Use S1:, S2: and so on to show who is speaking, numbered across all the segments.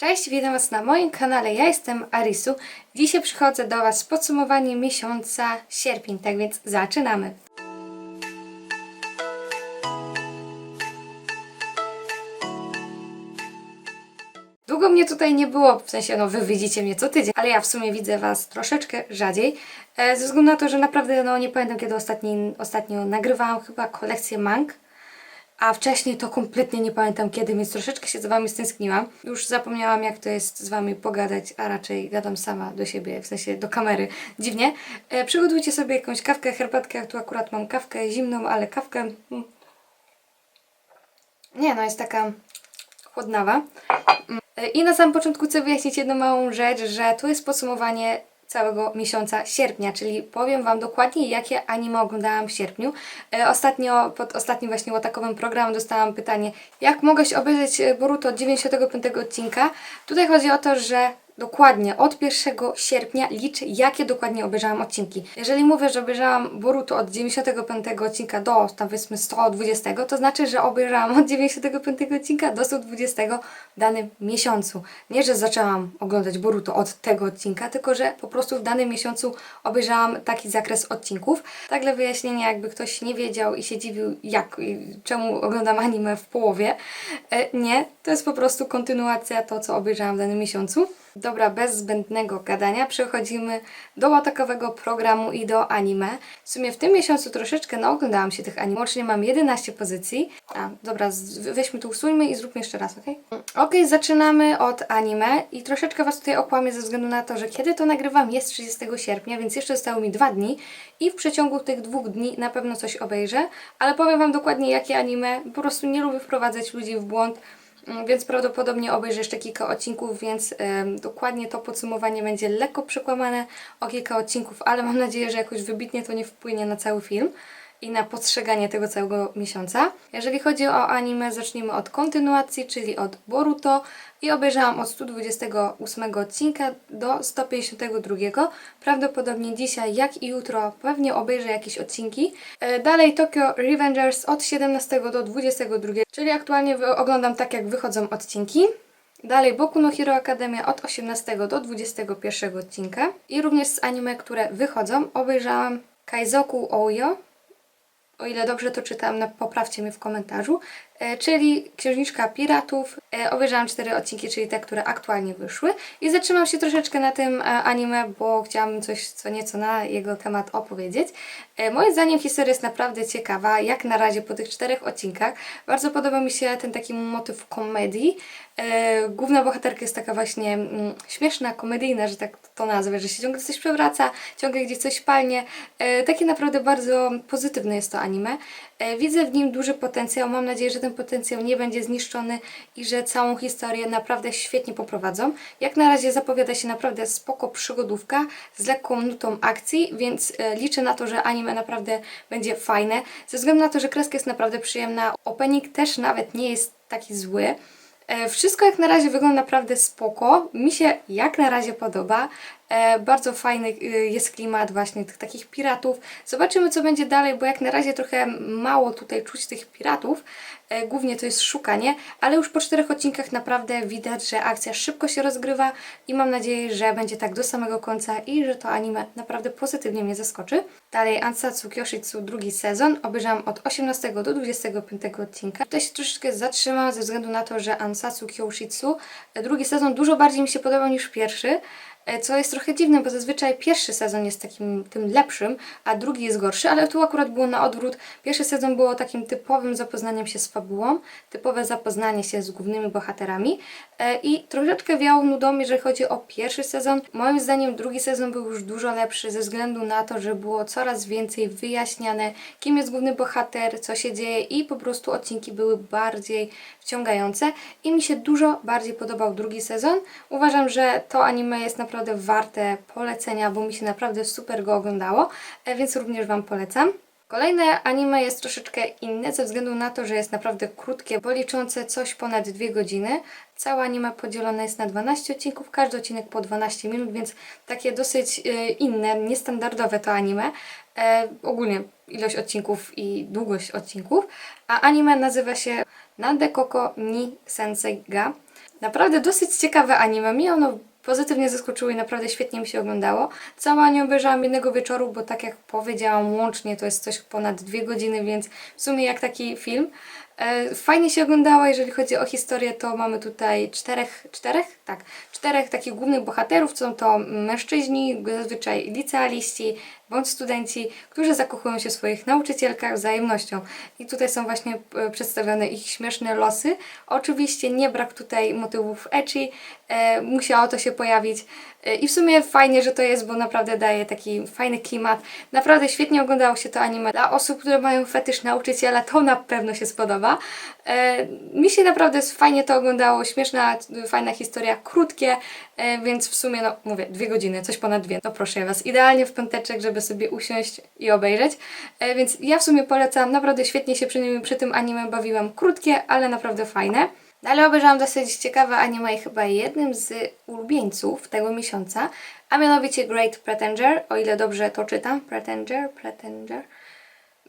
S1: Cześć, witam Was na moim kanale. Ja jestem Arisu. Dzisiaj przychodzę do Was z podsumowaniem miesiąca sierpień, tak więc zaczynamy. Długo mnie tutaj nie było, w sensie, no wy widzicie mnie co tydzień, ale ja w sumie widzę Was troszeczkę rzadziej, e, ze względu na to, że naprawdę, no nie pamiętam kiedy ostatni, ostatnio nagrywałam chyba kolekcję mang, a wcześniej to kompletnie nie pamiętam kiedy, więc troszeczkę się z Wami stęskniłam. Już zapomniałam jak to jest z Wami pogadać, a raczej gadam sama do siebie, w sensie do kamery. Dziwnie. E, przygotujcie sobie jakąś kawkę, herbatkę, tu akurat mam kawkę zimną, ale kawkę... mm, Nie no, jest taka chłodnawa. E, I na samym początku chcę wyjaśnić jedną małą rzecz, że tu jest podsumowanie całego miesiąca sierpnia, czyli powiem Wam dokładnie, jakie anime oglądałam w sierpniu. E, Ostatnio, pod ostatnim właśnie łatakowym programem dostałam pytanie, jak mogłeś obejrzeć e, Boruto od 95 odcinka. Tutaj chodzi o to, że dokładnie od 1 sierpnia liczę, jakie dokładnie obejrzałam odcinki. Jeżeli mówię, że obejrzałam Boruto od 95 odcinka do tam powiedzmy 120, to znaczy, że obejrzałam od 95 odcinka do 120 w danym miesiącu. Nie, że zaczęłam oglądać Boruto od tego odcinka, tylko że po prostu w danym miesiącu obejrzałam taki zakres odcinków. Tak dla wyjaśnienia, jakby ktoś nie wiedział i się dziwił, jak, i czemu oglądam anime w połowie. E, Nie, to jest po prostu kontynuacja to, co obejrzałam w danym miesiącu. Dobra, bez zbędnego gadania przechodzimy do łatakowego programu i do anime. W sumie w tym miesiącu troszeczkę naoglądałam się tych anime. Łącznie mam 11 pozycji. A, dobra, weźmy tu usuńmy i zróbmy jeszcze raz, ok? Ok, zaczynamy od anime i troszeczkę Was tutaj okłamię ze względu na to, że kiedy to nagrywam jest 30 sierpnia, więc jeszcze zostały mi dwa dni i w przeciągu tych dwóch dni na pewno coś obejrzę, ale powiem Wam dokładnie jakie anime. Po prostu nie lubię wprowadzać ludzi w błąd. Mm, Więc prawdopodobnie obejrzę jeszcze kilka odcinków, więc dokładnie to podsumowanie będzie lekko przekłamane o kilka odcinków, ale mam nadzieję, że jakoś wybitnie to nie wpłynie na cały film i na postrzeganie tego całego miesiąca. Jeżeli chodzi o anime, zacznijmy od kontynuacji, czyli od Boruto i obejrzałam od 128 odcinka do 152. Prawdopodobnie dzisiaj, jak i jutro, pewnie obejrzę jakieś odcinki. E, Dalej Tokyo Revengers od 17 do 22, czyli aktualnie oglądam tak, jak wychodzą odcinki. Dalej Boku no Hero Academia od 18 do 21 odcinka. I również z anime, które wychodzą, obejrzałam Kaizoku Oyo, o ile dobrze to czytam, na, poprawcie mnie w komentarzu, czyli Księżniczka Piratów. E, obejrzałam cztery odcinki, czyli te, które aktualnie wyszły i zatrzymam się troszeczkę na tym e, anime, bo chciałam coś co nieco na jego temat opowiedzieć. E, moim zdaniem historia jest naprawdę ciekawa, jak na razie po tych czterech odcinkach. Bardzo podoba mi się ten taki motyw komedii. E, główna bohaterka jest taka właśnie mm, śmieszna, komedyjna, że tak to nazwę, że się ciągle coś przewraca, ciągle gdzieś coś palnie. E, takie naprawdę bardzo pozytywne jest to anime. E, widzę w nim duży potencjał. Mam nadzieję, że ten potencjał nie będzie zniszczony i że całą historię naprawdę świetnie poprowadzą. Jak na razie zapowiada się naprawdę spoko przygodówka z lekką nutą akcji, więc e, liczę na to, że anime naprawdę będzie fajne. Ze względu na to, że kreska jest naprawdę przyjemna, opening też nawet nie jest taki zły. E, Wszystko jak na razie wygląda naprawdę spoko. Mi się jak na razie podoba. E, bardzo fajny y, jest klimat właśnie tych takich piratów. Zobaczymy co będzie dalej, bo jak na razie trochę mało tutaj czuć tych piratów. E, Głównie to jest szukanie, ale już po czterech odcinkach naprawdę widać, że akcja szybko się rozgrywa i mam nadzieję, że będzie tak do samego końca i że to anime naprawdę pozytywnie mnie zaskoczy. Dalej Ansatsu Kyoshitsu drugi sezon. Obejrzałam od 18 do 25 odcinka. Tutaj się troszeczkę zatrzymam ze względu na to, że Ansatsu Kyoshitsu e, drugi sezon dużo bardziej mi się podobał niż pierwszy. E, Co jest trochę dziwne, bo zazwyczaj pierwszy sezon jest takim tym lepszym, a drugi jest gorszy, ale tu akurat było na odwrót. Pierwszy sezon było takim typowym zapoznaniem się z fabułą, typowe zapoznanie się z głównymi bohaterami i troszeczkę wiało nudą, jeżeli chodzi o pierwszy sezon. Moim zdaniem drugi sezon był już dużo lepszy ze względu na to, że było coraz więcej wyjaśniane, kim jest główny bohater, co się dzieje i po prostu odcinki były bardziej wciągające i mi się dużo bardziej podobał drugi sezon. Uważam, że to anime jest naprawdę warte polecenia, bo mi się naprawdę super go oglądało, e, więc również Wam polecam. Kolejne anime jest troszeczkę inne ze względu na to, że jest naprawdę krótkie, bo liczące coś ponad 2 godziny. Całe anime podzielone jest na 12 odcinków, każdy odcinek po 12 minut, więc takie dosyć e, inne, niestandardowe to anime. E, ogólnie ilość odcinków i długość odcinków. A anime nazywa się Nande Koko ni Sensei ga. Naprawdę dosyć ciekawe anime. Mnie ono pozytywnie zaskoczyło i naprawdę świetnie mi się oglądało. Cała nie obejrzałam jednego wieczoru, bo tak jak powiedziałam, łącznie to jest coś ponad dwie godziny, więc w sumie jak taki film. E, Fajnie się oglądało, jeżeli chodzi o historię, to mamy tutaj czterech, czterech? Tak, czterech takich głównych bohaterów, są to mężczyźni, zazwyczaj licealiści bądź studenci, którzy zakochują się w swoich nauczycielkach wzajemnością. I tutaj są właśnie e, przedstawione ich śmieszne losy. Oczywiście nie brak tutaj motywów ecchi, e, musiało to się pojawić. E, I w sumie fajnie, że to jest, bo naprawdę daje taki fajny klimat. Naprawdę świetnie oglądało się to anime. Dla osób, które mają fetysz nauczyciela, to na pewno się spodoba. E, mi się naprawdę fajnie to oglądało, śmieszna, fajna historia, krótkie, e, więc w sumie, no mówię, dwie godziny, coś ponad dwie. No proszę Was, idealnie w piąteczek, żeby sobie usiąść i obejrzeć. Więc ja w sumie polecam, naprawdę świetnie się przy, nim, przy tym anime bawiłam. Krótkie, ale naprawdę fajne. Dalej obejrzałam dosyć ciekawe anime i chyba jednym z ulubieńców tego miesiąca, a mianowicie Great Pretender, o ile dobrze to czytam. Pretender, Pretender.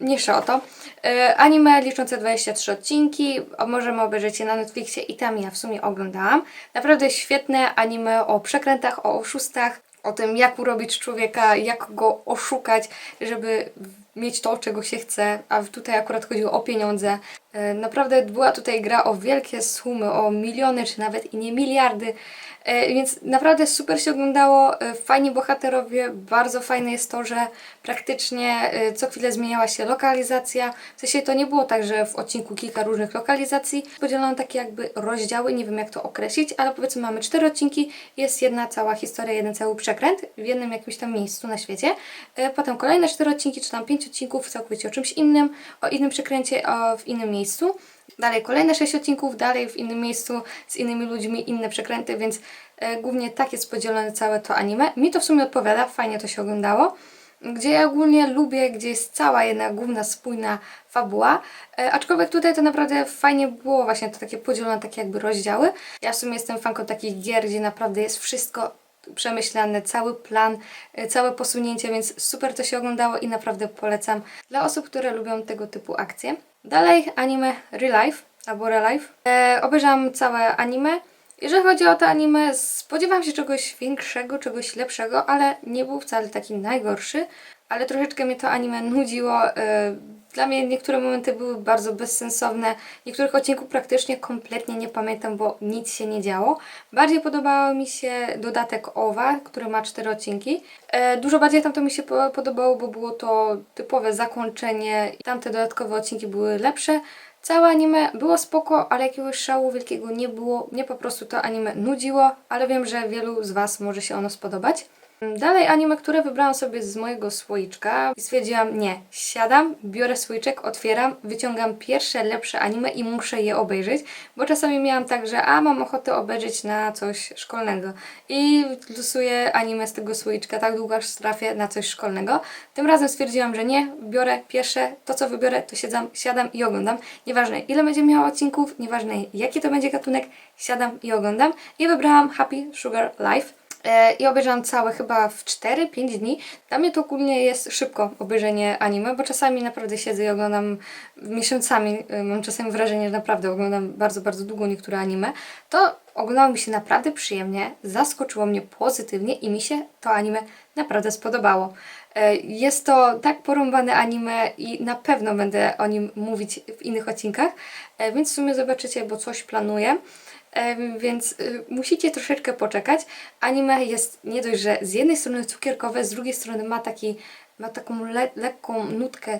S1: Mniejsza o to. E, anime liczące 23 odcinki, możemy obejrzeć je na Netflixie i tam ja w sumie oglądałam. Naprawdę świetne anime o przekrętach, o oszustach, o tym jak urobić człowieka, jak go oszukać, żeby mieć to, czego się chce, a tutaj akurat chodziło o pieniądze. E, Naprawdę była tutaj gra o wielkie sumy, o miliony, czy nawet i nie miliardy, E, więc naprawdę super się oglądało, e, fajni bohaterowie, bardzo fajne jest to, że praktycznie co chwilę zmieniała się lokalizacja, w sensie to nie było tak, że w odcinku kilka różnych lokalizacji, podzielono takie jakby rozdziały, nie wiem jak to określić, ale powiedzmy mamy cztery odcinki, jest jedna cała historia, jeden cały przekręt w jednym jakimś tam miejscu na świecie, potem kolejne cztery odcinki, czy tam pięć odcinków całkowicie o czymś innym, o innym przekręcie, o, w innym miejscu. Dalej kolejne sześć odcinków, dalej w innym miejscu, z innymi ludźmi, inne przekręty, więc e, głównie tak jest podzielone całe to anime. Mi to w sumie odpowiada, fajnie to się oglądało. Gdzie ja ogólnie lubię, gdzie jest cała jedna główna, spójna fabuła. E, aczkolwiek tutaj to naprawdę fajnie było właśnie to takie podzielone, takie jakby rozdziały. Ja w sumie jestem fanką takich gier, gdzie naprawdę jest wszystko przemyślane, cały plan, e, całe posunięcie, więc super to się oglądało i naprawdę polecam dla osób, które lubią tego typu akcje. Dalej anime Real Life albo Real Life. E, obejrzałam całe anime. Jeżeli chodzi o to anime, spodziewałam się czegoś większego, czegoś lepszego, ale nie był wcale taki najgorszy. Ale troszeczkę mnie to anime nudziło. Dla mnie niektóre momenty były bardzo bezsensowne. Niektórych odcinków praktycznie kompletnie nie pamiętam, bo nic się nie działo. Bardziej podobał mi się dodatek OWA, który ma cztery odcinki. E, Dużo bardziej tam to mi się po- podobało, bo było to typowe zakończenie tamte dodatkowe odcinki były lepsze. Całe anime było spoko, ale jakiegoś szału wielkiego nie było. Mnie po prostu to anime nudziło, ale wiem, że wielu z Was może się ono spodobać. Dalej anime, które wybrałam sobie z mojego słoiczka i stwierdziłam, nie, siadam, biorę słoiczek, otwieram, wyciągam pierwsze lepsze anime i muszę je obejrzeć, bo czasami miałam tak, że a mam ochotę obejrzeć na coś szkolnego i losuję anime z tego słoiczka tak długo aż trafię na coś szkolnego. Tym razem stwierdziłam, że nie, biorę pierwsze, to co wybiorę, to siedzam, siadam i oglądam. Nieważne ile będzie miało odcinków, nieważne jaki to będzie gatunek, siadam i oglądam i wybrałam Happy Sugar Life. E, I obejrzałam całe chyba w 4-5 dni. Dla mnie to ogólnie jest szybko obejrzenie anime, bo czasami naprawdę siedzę i oglądam miesiącami. e, Mam czasami wrażenie, że naprawdę oglądam bardzo, bardzo długo niektóre anime. To oglądało mi się naprawdę przyjemnie, zaskoczyło mnie pozytywnie i mi się to anime naprawdę spodobało. E, Jest to tak porąbane anime i na pewno będę o nim mówić w innych odcinkach, e, więc w sumie zobaczycie, bo coś planuję. Em, Więc musicie troszeczkę poczekać. Anime jest nie dość, że z jednej strony cukierkowe, z drugiej strony ma taki ma taką le lekką nutkę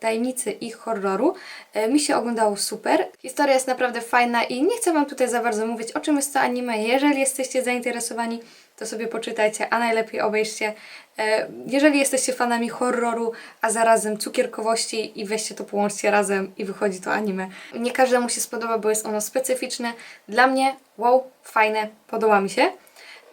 S1: tajemnicy i horroru. E, mi się oglądało super. Historia jest naprawdę fajna i nie chcę Wam tutaj za bardzo mówić, o czym jest to anime. Jeżeli jesteście zainteresowani, to sobie poczytajcie, a najlepiej obejrzcie. E, jeżeli jesteście fanami horroru, a zarazem cukierkowości i weźcie to połączcie razem i wychodzi to anime. Nie każdemu się spodoba, bo jest ono specyficzne. Dla mnie, wow, fajne, podoba mi się.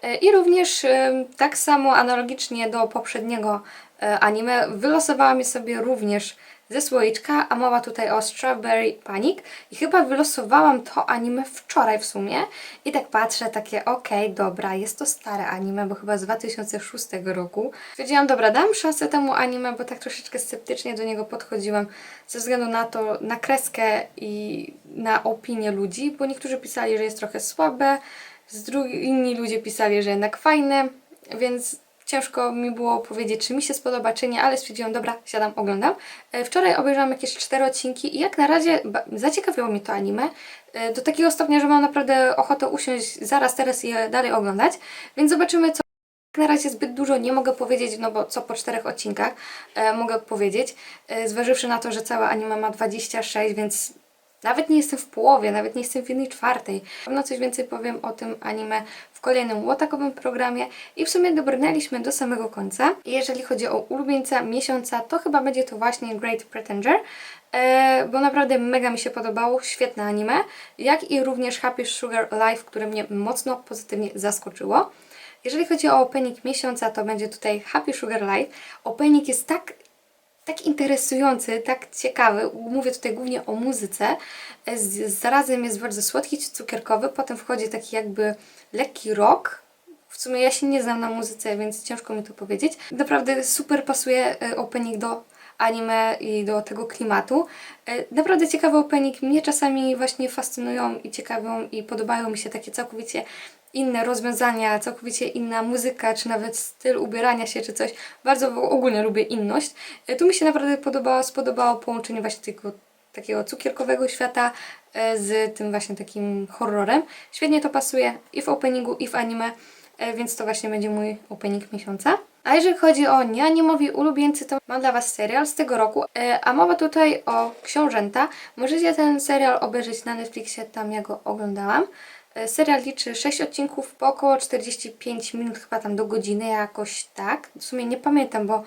S1: E, I również e, tak samo analogicznie do poprzedniego anime wylosowałam je sobie również ze słoiczka, a mowa tutaj o Strawberry Panic i chyba wylosowałam to anime wczoraj w sumie i tak patrzę, takie okej, dobra, jest to stare anime, bo chyba z 2006 roku. Stwierdziłam, dobra, dam szansę temu anime, bo tak troszeczkę sceptycznie do niego podchodziłam ze względu na to, na kreskę i na opinię ludzi, bo niektórzy pisali, że jest trochę słabe, z drugi, inni ludzie pisali, że jednak fajne, więc ciężko mi było powiedzieć, czy mi się spodoba, czy nie, ale stwierdziłam, dobra, siadam, oglądam. E, Wczoraj obejrzałam jakieś cztery odcinki i jak na razie zaciekawiło mnie to anime, e, do takiego stopnia, że mam naprawdę ochotę usiąść zaraz teraz i je dalej oglądać, więc zobaczymy, co na razie zbyt dużo nie mogę powiedzieć, no bo co po czterech odcinkach e, mogę powiedzieć, e, zważywszy na to, że całe anime ma 26, więc nawet nie jestem w połowie, nawet nie jestem w jednej czwartej. Pewno coś więcej powiem o tym anime w kolejnym łotakowym programie i w sumie dobrnęliśmy do samego końca. Jeżeli chodzi o ulubieńca miesiąca, to chyba będzie to właśnie Great Pretender, e, bo naprawdę mega mi się podobało, świetne anime, jak i również Happy Sugar Life, które mnie mocno pozytywnie zaskoczyło. Jeżeli chodzi o opening miesiąca, to będzie tutaj Happy Sugar Life. Opening jest tak tak interesujący, tak ciekawy. Mówię tutaj głównie o muzyce. Zarazem jest bardzo słodki, cukierkowy, potem wchodzi taki jakby lekki rock. W sumie ja się nie znam na muzyce, więc ciężko mi to powiedzieć. Naprawdę super pasuje e, opening do anime i do tego klimatu. E, Naprawdę ciekawy opening. Mnie czasami właśnie fascynują i ciekawią i podobają mi się takie całkowicie inne rozwiązania, całkowicie inna muzyka, czy nawet styl ubierania się, czy coś. Bardzo ogólnie lubię inność. E, Tu mi się naprawdę podobało, spodobało połączenie właśnie tego takiego cukierkowego świata e, z tym właśnie takim horrorem. Świetnie to pasuje i w openingu, i w anime, e, więc to właśnie będzie mój opening miesiąca. A jeżeli chodzi o nieanimowi ulubieńcy, to mam dla Was serial z tego roku, a mowa tutaj o Książęta. Możecie ten serial obejrzeć na Netflixie, tam ja go oglądałam. E, Serial liczy 6 odcinków po około 45 minut, chyba tam do godziny, jakoś tak. W sumie nie pamiętam, bo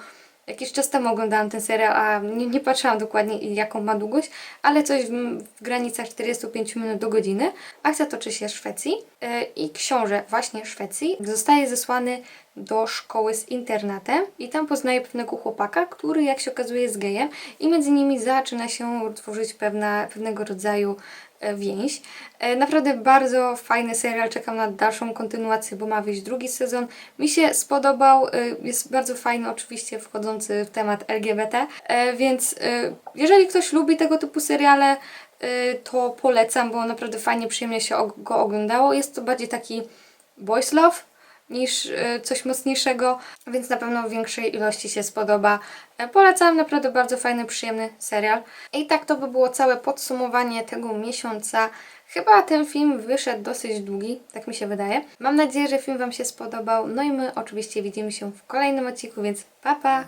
S1: jakiś czas temu oglądałam ten serial, a nie, nie patrzyłam dokładnie jaką ma długość, ale coś w, w granicach 45 minut do godziny. Akcja toczy się w Szwecji e, i książę właśnie Szwecji zostaje zesłany do szkoły z internatem i tam poznaje pewnego chłopaka, który jak się okazuje jest gejem i między nimi zaczyna się tworzyć pewna, pewnego rodzaju e, więź. E, Naprawdę bardzo fajny serial, czekam na dalszą kontynuację, bo ma wyjść drugi sezon. Mi się spodobał, e, jest bardzo fajny, oczywiście wchodzący w temat LGBT, więc jeżeli ktoś lubi tego typu seriale, to polecam, bo naprawdę fajnie, przyjemnie się go oglądało. Jest to bardziej taki boys love, niż e, coś mocniejszego, więc na pewno w większej ilości się spodoba. E, Polecam, naprawdę bardzo fajny, przyjemny serial. I tak to by było całe podsumowanie tego miesiąca. Chyba ten film wyszedł dosyć długi, tak mi się wydaje. Mam nadzieję, że film Wam się spodobał. No i my oczywiście widzimy się w kolejnym odcinku, więc pa pa!